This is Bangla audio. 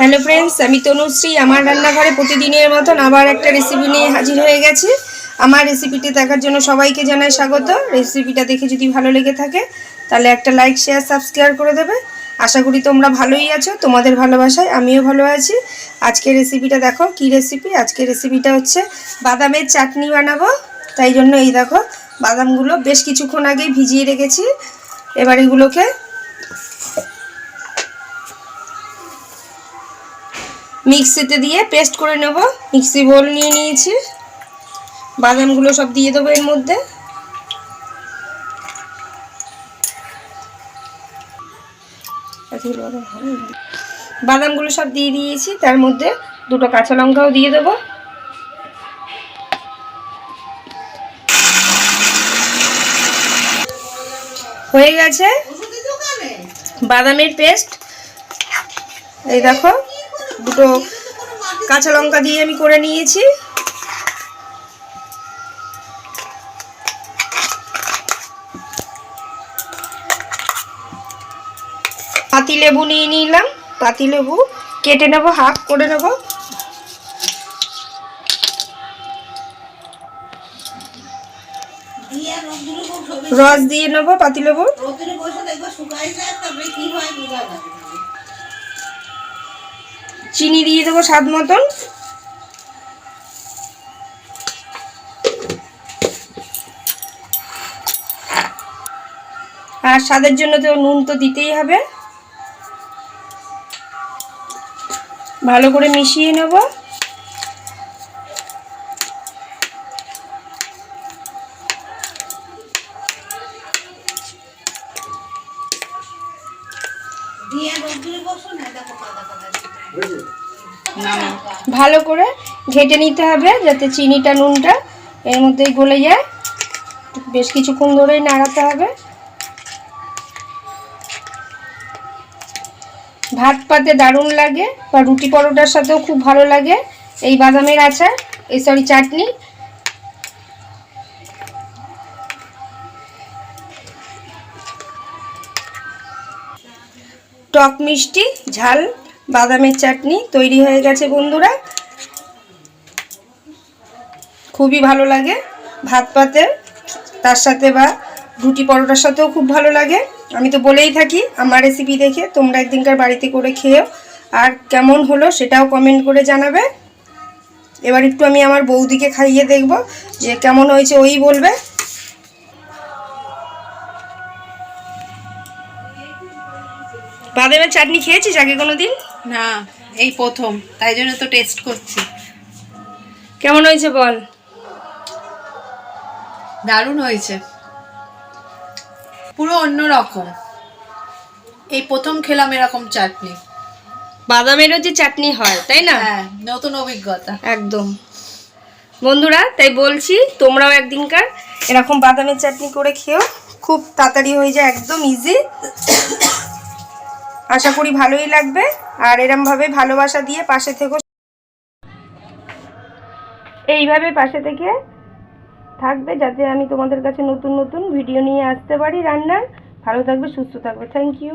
হ্যালো ফ্রেন্ডস আমি তনুশ্রী, আমার রান্নাঘরে প্রতিদিনের মতন আবার একটা রেসিপি নিয়ে হাজির হয়ে গেছি। আমার রেসিপিটি দেখার জন্য সবাইকে জানাই স্বাগত। রেসিপিটা দেখে যদি ভালো লেগে থাকে, তাহলে একটা লাইক শেয়ার সাবস্ক্রাইব করে দেবে। আশা করি তোমরা ভালোই আছো, তোমাদের ভালোবাসায় আমিও ভালো আছি। আজকের রেসিপিটা দেখো, কি রেসিপি আজকের রেসিপিটা হচ্ছে বাদামের চাটনি বানাবো। তাই জন্য এই দেখো, বাদামগুলো বেশ কিছুক্ষণ আগেই ভিজিয়ে রেখেছি। এবার এগুলোকে মিক্সিতে দিয়ে পেস্ট করে নেব। মিক্সি বোল নিয়ে নিয়েছি। বাদামগুলো সব দিয়ে দেবো এর মধ্যে। বাদামগুলো সব দিয়ে দিয়েছি। তার মধ্যে দুটো কাঁচা লঙ্কাও দিয়ে দেবো। হয়ে গেছে। বাদামের পেস্ট। এই দেখো। দুটো কাঁচা লঙ্কা দিয়ে আমি করে নিয়েছি। পাতি লেবু নিয়ে নিলাম। পাতি লেবু কেটে নেব, হাফ করে নেব। রস দিয়ে নেব পাতি লেবু। চিনি দিয়ে দেবো স্বাদ মতন। আর স্বাদের জন্য তো নুন তো দিতেই হবে। ভালো করে মিশিয়ে নেব। ভালো করে ঘেটে নিতে হবে যাতে চিনিটা, নুনটা এর মধ্যেই গলে যায়। বেশ কিছুক্ষণ ধরেই নাড়াতে হবে। ভাত পাতে দারুণ লাগে বা রুটি পরোটার সাথেও খুব ভালো লাগে। এই বাদামের আচার, এই সরি চাটনি। টক মিষ্টি, ঝাল। বাদামের চাটনি তৈরি হয়ে গেছে বন্ধুরা। খুবই ভালো লাগে ভাত পাতে। তার সাথে বা রুটি পরোটার সাথেও খুব ভালো লাগে। আমি তো বলেই থাকি, আমার রেসিপি দেখে তোমরা একদিনকার বাড়িতে করে খেয়েও আর কেমন হলো সেটাও কমেন্ট করে জানাবে। এবার একটু আমি আমার বৌদিকে খাইয়ে দেখব যে কেমন হয়েছে ওই বলবে। বাদামের চাটনি খেয়েছিস আগে কোনো দিন না এই প্রথম। তাই জন্য তো টেস্ট করছি। কেমন হয়েছে বল? দারুণ হয়েছে। পুরো অন্য রকম। এই প্রথম খেলাম এরকম চাটনি। বাদামেরও যে চাটনি হয় তাই না? হ্যাঁ নতুন অভিজ্ঞতা। একদম। বন্ধুরা তাই বলছি তোমরাও একদিনকার এরকম বাদামের চাটনি করে খেও। খুব তাড়াতাড়ি হয়ে যায় একদম ইজি আশা করি ভালোই লাগবে আর এরমভাবে ভালোবাসা দিয়ে পাশে থেকে। এইভাবে পাশে থেকে থাকবে যাতে আমি তোমাদের কাছে নতুন নতুন ভিডিও নিয়ে আসতে পারি রান্নার। ভালো থাকবে, সুস্থ থাকবে। Thank you